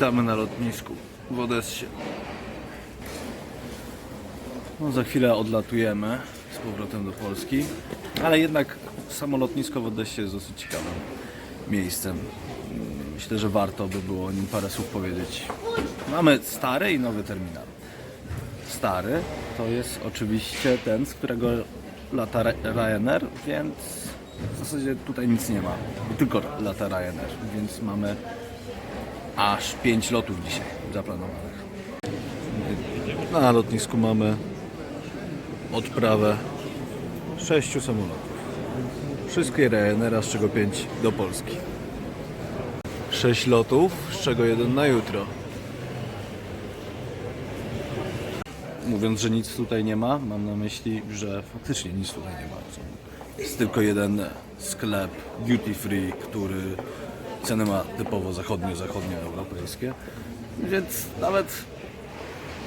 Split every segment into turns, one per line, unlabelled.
Witamy na lotnisku w Odessie. No, za chwilę odlatujemy z powrotem do Polski, ale jednak samo lotnisko w Odessie jest dosyć ciekawym miejscem. Myślę, że warto by było o nim parę słów powiedzieć. Mamy stary i nowy terminal. Stary to jest oczywiście ten, z którego lata Ry- Ryanair, więc w zasadzie tutaj nic nie ma. Tylko lata Ryanair, więc mamy aż 5 lotów dzisiaj zaplanowanych. Na lotnisku mamy odprawę 6 samolotów. Wszystkie Ryanaira, z czego 5 do Polski. 6 lotów, z czego jeden na jutro. Mówiąc, że nic tutaj nie ma, mam na myśli, że faktycznie nic tutaj nie ma. Jest tylko jeden sklep duty free, który ceny ma typowo zachodnio-zachodnioeuropejskie. Więc nawet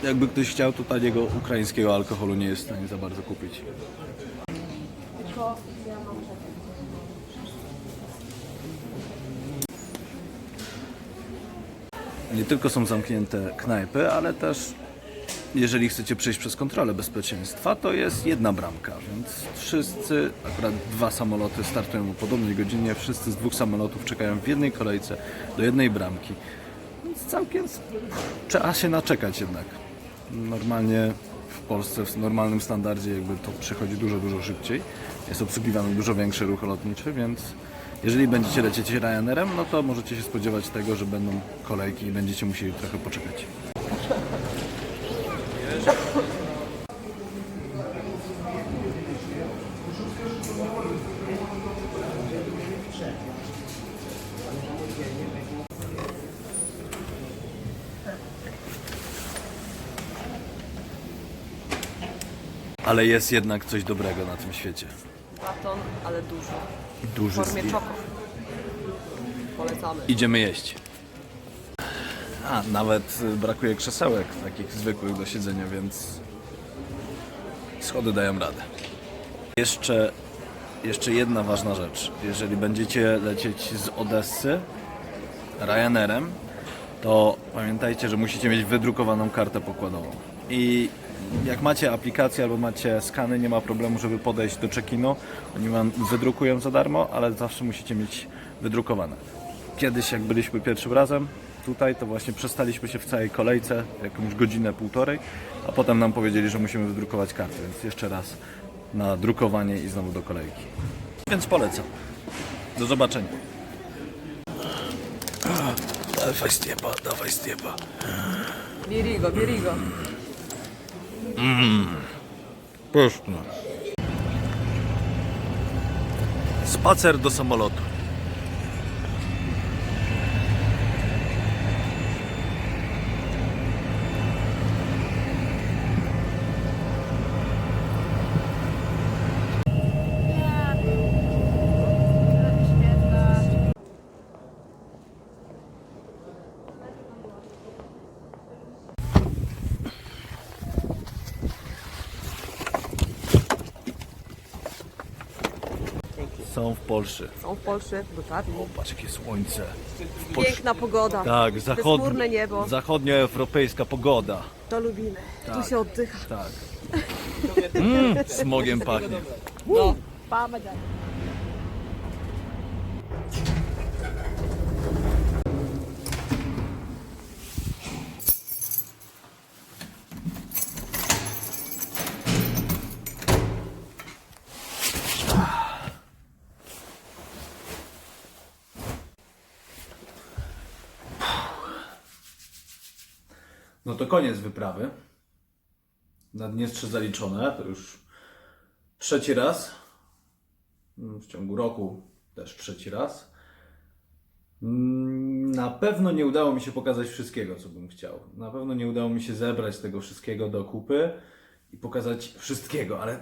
jakby ktoś chciał, to taniego ukraińskiego alkoholu nie jest w stanie za bardzo kupić. Nie tylko są zamknięte knajpy, ale też jeżeli chcecie przejść przez kontrolę bezpieczeństwa, to jest jedna bramka, więc wszyscy, akurat dwa samoloty startują o podobnej godzinie, wszyscy z dwóch samolotów czekają w jednej kolejce do jednej bramki. Więc całkiem trzeba się naczekać jednak. Normalnie w Polsce w normalnym standardzie jakby to przychodzi dużo, dużo szybciej. Jest obsługiwany dużo większy ruch lotniczy, więc jeżeli będziecie lecieć Ryanerem, no to możecie się spodziewać tego, że będą kolejki i będziecie musieli trochę poczekać. Ale jest jednak coś dobrego na tym świecie.
Baton, ale dużo. W
Duży
formie
zbiór.
czoko. Polecamy.
Idziemy jeść. A, nawet y, brakuje krzesełek takich zwykłych do siedzenia, więc schody dają radę. Jeszcze, jeszcze jedna ważna rzecz. Jeżeli będziecie lecieć z Odessy Ryanerem, to pamiętajcie, że musicie mieć wydrukowaną kartę pokładową. I jak macie aplikację albo macie skany, nie ma problemu, żeby podejść do check-inu. Oni wam wydrukują za darmo, ale zawsze musicie mieć wydrukowane. Kiedyś, jak byliśmy pierwszym razem tutaj, to właśnie przestaliśmy się w całej kolejce, jakąś godzinę, półtorej, a potem nam powiedzieli, że musimy wydrukować kartę, więc jeszcze raz na drukowanie i znowu do kolejki. Więc polecam. Do zobaczenia. Dawaj stiepa, dawaj stiepa.
Birigo, birigo.
Pyszne. Spacer do samolotu. Są w Polsce.
Są w Polsce, dotarli.
O, patrz jakie słońce. W Polsce.
Piękna pogoda.
Tak, zachod...
Bezchmurne niebo.
zachodnioeuropejska pogoda.
To lubimy.
Tak.
Tu się oddycha.
Tak. Mm, smogiem pachnie.
No. Pamadzian.
No to koniec wyprawy. Naddniestrze zaliczone, to już trzeci raz. Mm, W ciągu roku też trzeci raz. Mm, Na pewno nie udało mi się pokazać wszystkiego, co bym chciał. Na pewno nie udało mi się zebrać tego wszystkiego do kupy i pokazać wszystkiego, ale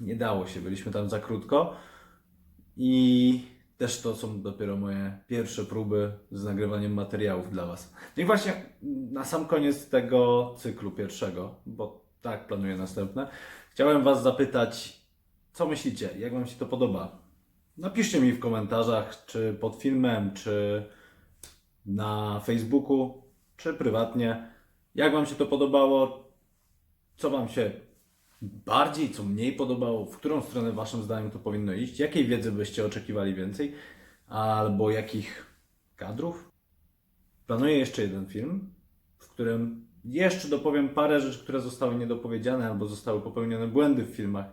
nie dało się. Byliśmy tam za krótko. I też to są dopiero moje pierwsze próby z nagrywaniem materiałów dla Was. No i właśnie na sam koniec tego cyklu pierwszego, bo tak planuję następne, chciałem Was zapytać, co myślicie, jak Wam się to podoba? Napiszcie mi w komentarzach, czy pod filmem, czy na Facebooku, czy prywatnie. Jak Wam się to podobało? Co Wam się bardziej, co mniej podobało? W którą stronę Waszym zdaniem to powinno iść? Jakiej wiedzy byście oczekiwali więcej? Albo jakich kadrów? Planuję jeszcze jeden film, w którym jeszcze dopowiem parę rzeczy, które zostały niedopowiedziane albo zostały popełnione błędy w filmach,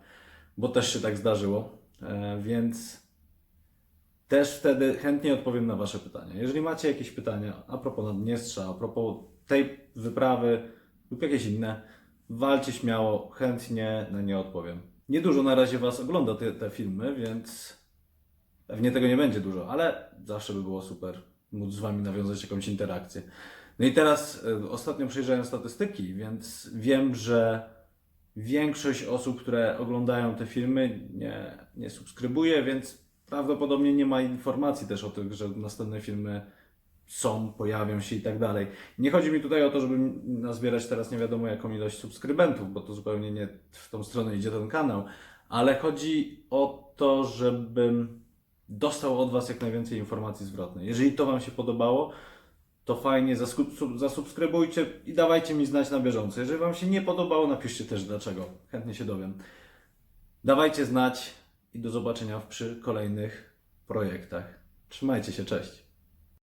bo też się tak zdarzyło. E, więc też wtedy chętnie odpowiem na Wasze pytania. Jeżeli macie jakieś pytania a propos Naddniestrza, a propos tej wyprawy lub jakieś inne, walcie śmiało, chętnie na nie odpowiem. Niedużo na razie Was ogląda te, te filmy, więc pewnie tego nie będzie dużo, ale zawsze by było super móc z Wami nawiązać jakąś interakcję. No i teraz y, ostatnio przejrzałem statystyki, więc wiem, że większość osób, które oglądają te filmy, nie, nie subskrybuje, więc prawdopodobnie nie ma informacji też o tym, że następne filmy są, pojawią się i tak dalej. Nie chodzi mi tutaj o to, żeby nazbierać teraz nie wiadomo jaką ilość subskrybentów, bo to zupełnie nie w tą stronę idzie ten kanał, ale chodzi o to, żebym dostał od Was jak najwięcej informacji zwrotnej. Jeżeli to Wam się podobało, to fajnie, zasub- sub- zasubskrybujcie i dawajcie mi znać na bieżąco. Jeżeli Wam się nie podobało, napiszcie też dlaczego. Chętnie się dowiem. Dawajcie znać i do zobaczenia przy kolejnych projektach. Trzymajcie się, cześć.